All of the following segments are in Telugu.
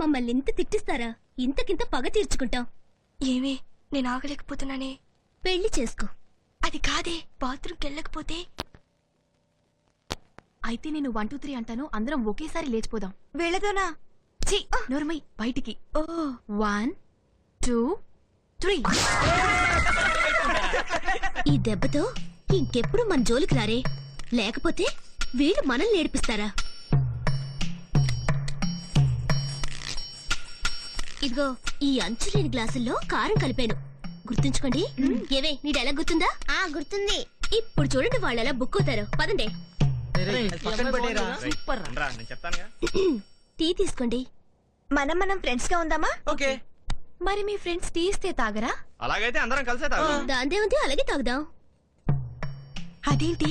మమ్మల్ని ఇంత తిట్టిస్తారా? ఇంతకింత పగ తీర్చుకుంటాం. ఏమి నేను ఆగలేకపోతున్నానే? పెళ్ళి చేసుకో. అది కాదే బాత్రూమ్కి వెళ్ళకపోతే? అయితే నేను వన్ టూ త్రీ అంటాను అందరం ఒకేసారి లేచిపోదాం. వెళ్ళదోనా? ఛీ నోర్మై బయటికి. ఓ. One two three. ఈ దెబ్బతో ఇంకెప్పుడు మన జోలికి రారే? లేకపోతే వీళ్ళు మనల్ని నేర్పిస్తారా ఇదిగో ఈ అంచులేని గ్లాసుల్లో కారం కలిపాను. గుర్తుంచుకోండి. ఏవే నీ డైలాగ్ గుర్తుందా? ఆ గుర్తుంది. ఇప్పుడు చూడండి వాళ్ళు ఎలా బుక్ అవుతారు. పదండి. రా. నేను చెప్తానుగా. టీ తీసుకోండి. మనం మనం ఫ్రెండ్స్గా ఉందామా? ఓకే. మరి మీ ఫ్రెండ్స్ తీస్తే తాగరా? అలాగైతే అందరం కలిసే దాందే ఉంది అలాగే తాగుదాం. అదేంటి?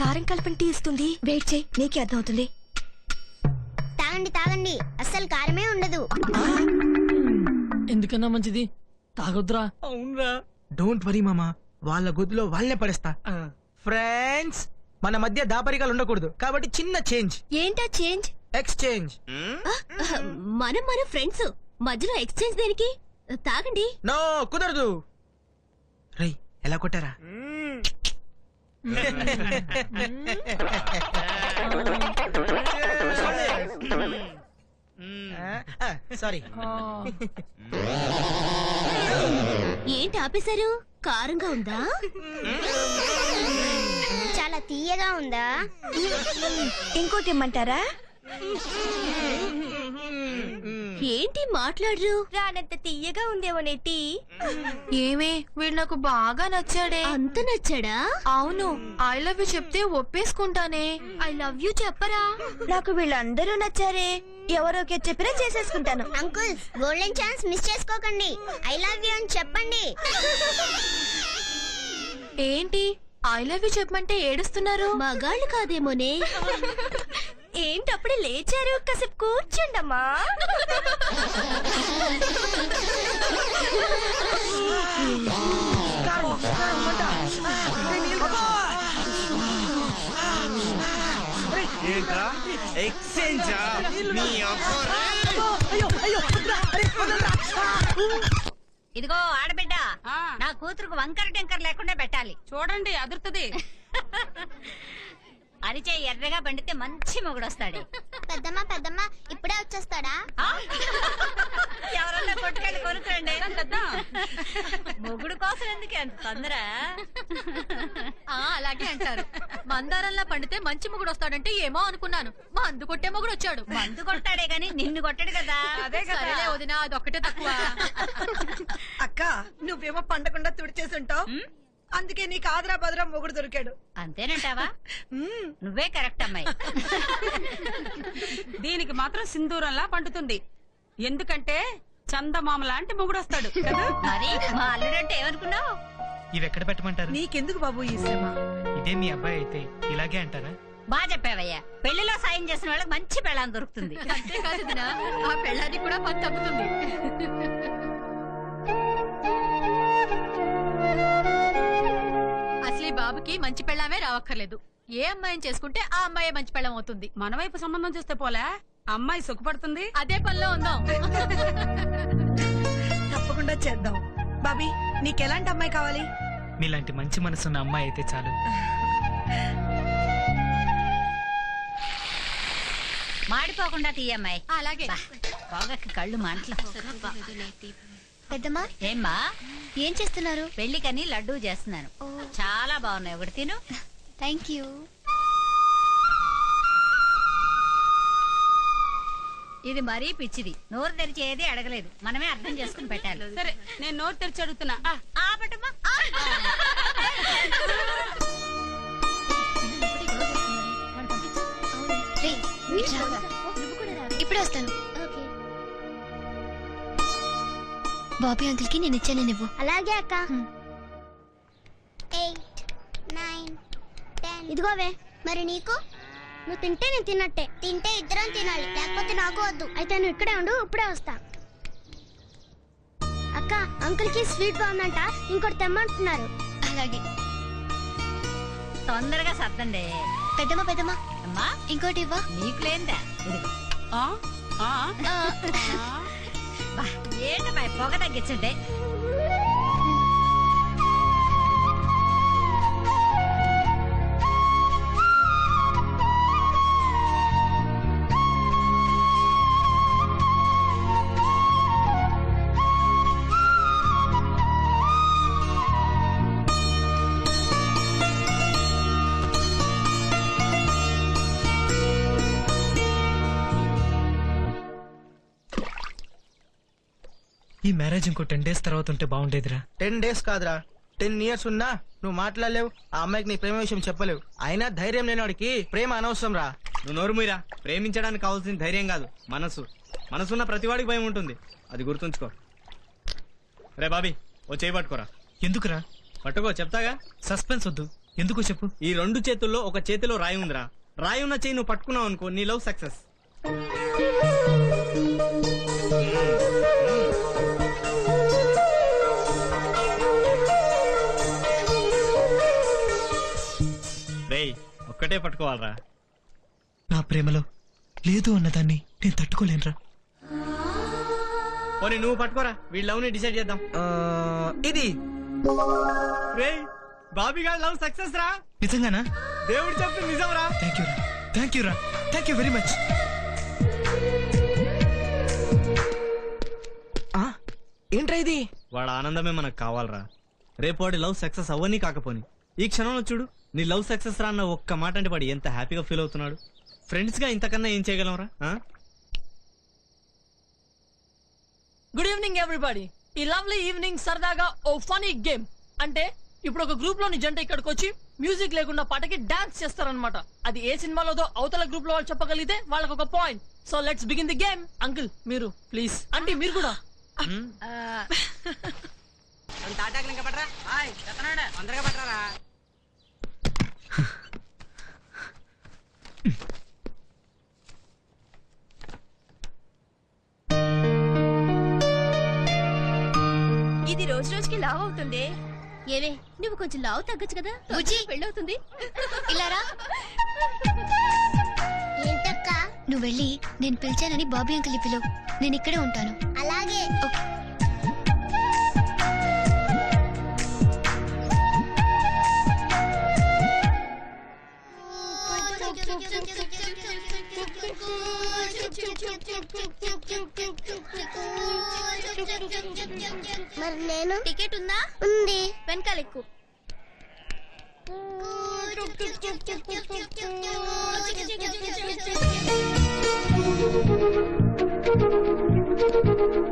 కారం కలిపిన టీ ఇస్తుంది. వెయిట్ చేయి నీకే అర్థమవుతుంది. తాగండి తాగండి. అస్సలు కారమే ఉండదు. ఎందుకన్నా మంచిది? తాగొద్దురా. డోంట్ వరీ మామా. వాళ్ళ గొద్దులో వాళ్ళనే పడేస్తా. ఫ్రెండ్స్ మన మధ్య దాపరికాలు ఉండకూడదు. కాబట్టి చిన్న చేంజ్ ఏంటా చేంజ్ ఎక్స్చేంజ్ మనం మన ఫ్రెండ్స్ మధ్యలో ఎక్స్చేంజ్ దేనికి? తాగండి. నో కుదరదు. రై ఎలా కొట్టారా? సారీ ఏంటి ఆపేశారు? కారంగా ఉందా? చాలా తీయగా ఉందా? ఇంకోటి ఇమ్మంటారా? ఏంటి మాట్లాడరు? రానంత తీయగా ఉందేమోనే టీ ఏమే వీడు నాకు బాగా నచ్చాడే. అంత నచ్చాడా? అవును ఐ లవ్ యూ చెప్తే ఒప్పేసుకుంటానే. ఐ లవ్ యూ చెప్పరా? నాకు వీళ్ళందరూ నచ్చారే. ఎవరోకే చెప్పినా చేసేసుకుంటాను. అంకుల్ గోల్డెన్ ఛాన్స్ మిస్ చేసుకోకండి. ఐ లవ్ యూ అని చెప్పండి. ఏంటి? ఐ లవ్ యూ చెప్పమంటే ఏడుస్తున్నారు? మగాళ్ళు కాదేమోనే. ఏంటి అప్పుడే లేచారు? కాసేపు కూర్చోండమ్మా. ఎక్స్చేంజ్? నీ ఇదిగో ఆడబిడ్డ నా కూతురుకు వంకర టెంకర్ లేకుండా పెట్టాలి. చూడండి అదురుతుంది. అరిచే ఎర్రగా పండితే మంచి మొగుడొస్తాడు. పెద్దమ్మ పెద్దమ్మ ఇప్పుడే వచ్చేస్తాడా? ఆ? ఎవరన్నా కొట్టుకెళ్ళి కొనుక్కోండి. మొగుడు కోసం ఎందుకు ఎంత తొందర? ఆ అలాగే అంటారు. మందారంలా పండితే మంచి మొగుడు వస్తాడంటే ఏమో అనుకున్నాను. మా అందు కొట్టే మొగుడు వచ్చాడు మందు కొట్టాడే గాని నిన్ను కొట్టాడు కదా. అదే కదా. సరేలే వదినా అదొక్కటే తక్కువ. అక్క నువ్వేమో పండకుండా తుడిచేసుంటావు అందుకే నీకు ఆదరా బదరా మొగుడు దొరికాడు. అంతేనంటావా? నువ్వే కరెక్ట్ అమ్మాయి. దీనికి మాత్రం సింధూరంలా పండుతుంది. ఎందుకంటే చందమామ లాంటి మొగుడు వస్తాడు కదా? మరి మా అల్లుడంటే ఏమనుకున్నావు? ఇవి ఎక్కడ పెట్టమంటారు? నీకెందుకు బాబు ఈ శ్రమ? ఇదే మీ అబ్బాయి అయితే ఇలాగే అంటారా? బాగా చెప్పావయ్యా. పెళ్ళిలో సాయం చేసిన వాళ్ళకి మంచి పెళ్ళాం దొరుకుతుంది. అంతేకాదు ఆ పెళ్ళానికి కూడా పని తగ్గుతుంది. బాబుకి మంచి పెళ్ళామే రావక్కర్లేదు. ఏ అమ్మాయిని చేసుకుంటే ఆ అమ్మాయే మంచి పెళ్ళం అవుతుంది. మన వైపు సంబంధం చూస్తే పోలే? అమ్మాయి సుఖపడుతుంది? అదే పనిలో ఉందాం. తప్పకుండా చేద్దాం. బాబీ నీకెలాంటి అమ్మాయి కావాలి? మీలాంటి మంచి మనసున్న అమ్మాయి అయితే చాలు. మాడిపోకుండా తీయమ్మాయి అలాగే. పొగకి కళ్ళు మంటలు. పెద్దమ్మ? ఏమ్మా? ఏం చేస్తున్నారు? పెళ్ళికని లడ్డూ చేస్తున్నాను. చాలా బాగున్నాయి. ఒకటి తిను. Thank you. ఇది మరీ పిచ్చిది. నోరు తెరిచి ఏది అడగలేదు. మనమే అర్థం చేసుకుని పెట్టాలి. సరే నేను నోరు తెరిచి అడుగుతున్నా. ఆ, ఆ. పట్టమ్మా ఆ. ఇప్పుడే వస్తాను. బాబీ అంకుల్కి నేను ఇచ్చాను నువ్వు. అలాగే అక్క. ఎయిట్ నైన్ టెన్ ఇదిగోవే మరి నీకు? నువ్వు తింటే నేను తిన్నట్టే. తింటే ఇద్దరం తినాలి లేకపోతే నాకు వద్దు. అయితే నువ్వు ఇక్కడే ఉండు ఇప్పుడే వస్తా. అక్క అంకుల్కి స్వీట్ బాగుందంట ఇంకోటి తెమ్మంటున్నారు. అలాగే. తొందరగా సర్దండి. పెద్దమ్మ పెద్దమ్మ. అమ్మా. ఇంకోటి ఇవ్వ. నీకు లేందా ఇదిగో. ఆ? బా, ఏంటమ్మా పొగ తగ్గించండి? ఈ మ్యారేజ్ ఇంకో టెన్ డేస్ తర్వాత ఉంటే బాగుండేదిరా. టెన్ డేస్ కాదురా. టెన్ ఇయర్స్ ఉన్నా నువ్వు మాట్లాడలేవు ఆ అమ్మాయికి నీ ప్రేమ విషయం చెప్పలేవు. అయినా ధైర్యం లేనివాడికి ప్రేమ అనవసరం రా నువ్వు నోరు మీరా ప్రేమించడానికి కావాల్సిన ధైర్యం కాదు మనసు. మనసున్న ప్రతివాడికి భయం ఉంటుంది. అది గుర్తుంచుకో. రే బాబీ ఓ చేయి పట్టుకోరా. ఎందుకురా? పట్టుకో చెప్తాగా? సస్పెన్స్ వద్దు. ఎందుకో చెప్పు. ఈ రెండు చేతుల్లో ఒక చేతిలో రాయి ఉందిరా. రాయి ఉన్న చేయి నువ్వు పట్టుకున్నావు అనుకో నీ లవ్ సక్సెస్. ఒక్కటే పట్టుకోవాలరా. నా ప్రేమలో లేదు అన్నదాన్ని నేను తట్టుకోలేనురా. పోనీ నువ్వు పట్టుకోరా వీళ్ళ లవ్ని డిసైడ్ చేద్దాం. ఇది. రేయ్ బాబీ గారి లవ్ సక్సెస్ రా. నిజంగానా? దేవుడు చెప్తుంది నిజం రా థ్యాంక్ యూ రా. థ్యాంక్ యూ రా. థ్యాంక్ యూ వెరీ మచ్ ఏంట్రా ఇది? వాడు ఆనందమే మనకు కావాలరా. రేపు వాడి లవ్ సక్సెస్ అవ్వని కాకపోని. ఈ క్షణంలో చూడు. నీ లవ్ సక్సెస్ రా అన్న ఒక్క మాట అంటే వాడు ఎంత హ్యాపీగా ఫీల్ అవుతున్నాడు? ఫ్రెండ్స్గా ఇంతకన్నా ఏం చేయగలంరా ఆ? గుడ్ ఈవినింగ్ ఎవ్రీబడి ఈ లవ్లీ ఈవినింగ్ సరదాగా ఓ ఫనీ గేమ్ అంటే ఇప్పుడు ఒక గ్రూప్లోని జంట ఇక్కడికి వచ్చి మ్యూజిక్ లేకుండా పాటకి డాన్స్ చేస్తారనమాట అది ఏ సినిమాలోదో అవతల గ్రూప్లో వాళ్ళు చెప్పగలిగితే వాళ్ళకి ఒక point so let's begin the game uncle మీరు ప్లీజ్ అంటే మీరు కూడా. ఇది రోజు రోజుకి లావ్ అవుతుంది. ఏవే నువ్వు కొంచెం లావు తగ్గచ్చు కదా? బుజ్జి పెళ్ళవుతుంది. ఇలా రా. ఏంటక్క? నువ్వు వెళ్ళి నేను పిలిచానని బాబీ అంకుల్ పిలువు. నేను ఇక్కడే ఉంటాను. అలాగే. మరి నేను? టికెట్ ఉందా? ఉంది. వెనకాల ఎక్కువ ఒకవేళ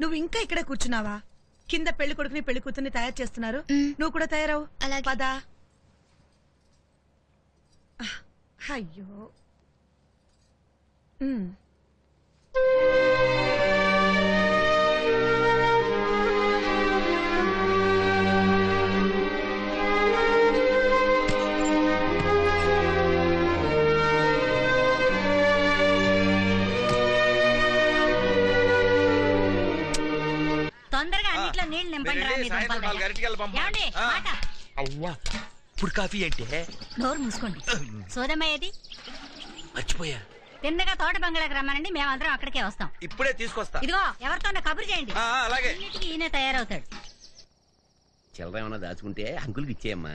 నువ్వు ఇంకా ఇక్కడే కూర్చున్నావా కింద పెళ్ళి కొడుకుని పెళ్ళి కూతుర్ని తయారు చేస్తున్నారు. నువ్వు కూడా తయారవు అలాగే. పదా అయ్యో మ్. తొందరగా అన్నిట్లో నీళ్ళు నింపండి రా మీ దుంపలు దగ్గర. ఏమండి? మాట? అవ్వా ఇప్పుడు కాఫీ అంటే నోరు మూసుకోండి. సోదమ్మ ఏది మర్చిపోయా. తిన్నగా తోట బంగాళాకి రమ్మనండి మేమందరం అక్కడికే వస్తాం. ఇప్పుడే తీసుకొస్తా. ఇదిగో ఎవరితో కబురు చేయండి. ఆ, ఆ, అలాగే. అన్నిటికీ ఈయనే తయారవుతాడు. చిల్లర ఏమన్నా దాచుకుంటే అంకుల్కి ఇచ్చేయమ్మా.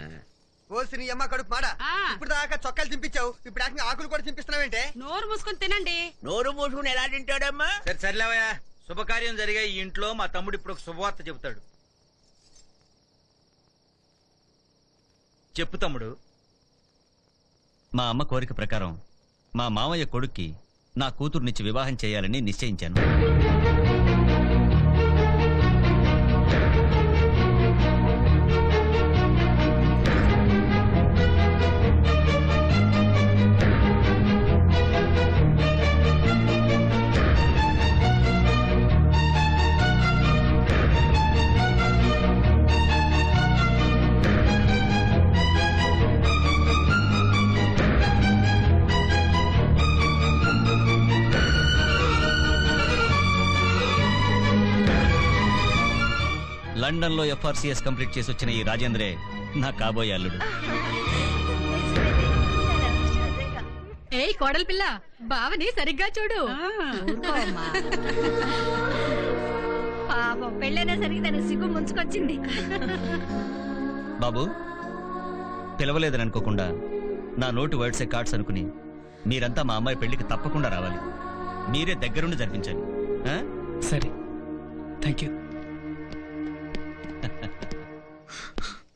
ఓ శ్రీ అమ్మ కడుపు మాడ. ఇప్పుడు దాకా చొక్కాలు చింపించావు. ఇప్పుడు ఏకంగా ఆకులు కూడా చింపిస్తున్నావేంటే? నోరు మూసుకొని తినండి. నోరు మూసుకుని ఎలా తింటాడమ్మా? సరే సర్లేవయ్యా. శుభకార్యం జరిగే ఈ ఇంట్లో మా తమ్ముడు ఇప్పుడు ఒక శుభవార్త చెబుతాడు. చెప్పు తమ్ముడు. మా అమ్మ కోరిక ప్రకారం మా మామయ్య కొడుక్కి నా కూతుర్నిచ్చి వివాహం చేయాలని నిశ్చయించాను. లండన్లో ఎఫ్ఆర్సీఎస్ కంప్లీట్ చేసి వచ్చిన ఈ రాజేంద్రే నా కాబోయే అల్లుడు. ఏయ్ కోడల పిల్ల బావని సరిగ్గా చూడు. పాపం పెళ్ళైనా సరికి తన సిగ్గు ముంచుకొచ్చింది. బాబు పిలవలేదని అనుకోకుండా నా నోటు వర్డ్సే కార్డ్స్ అనుకుని మీరంతా మా అమ్మాయి పెళ్ళికి తప్పకుండా రావాలి. మీరే దగ్గరుండి జరిపించాలి ఆ? సరే. Thank you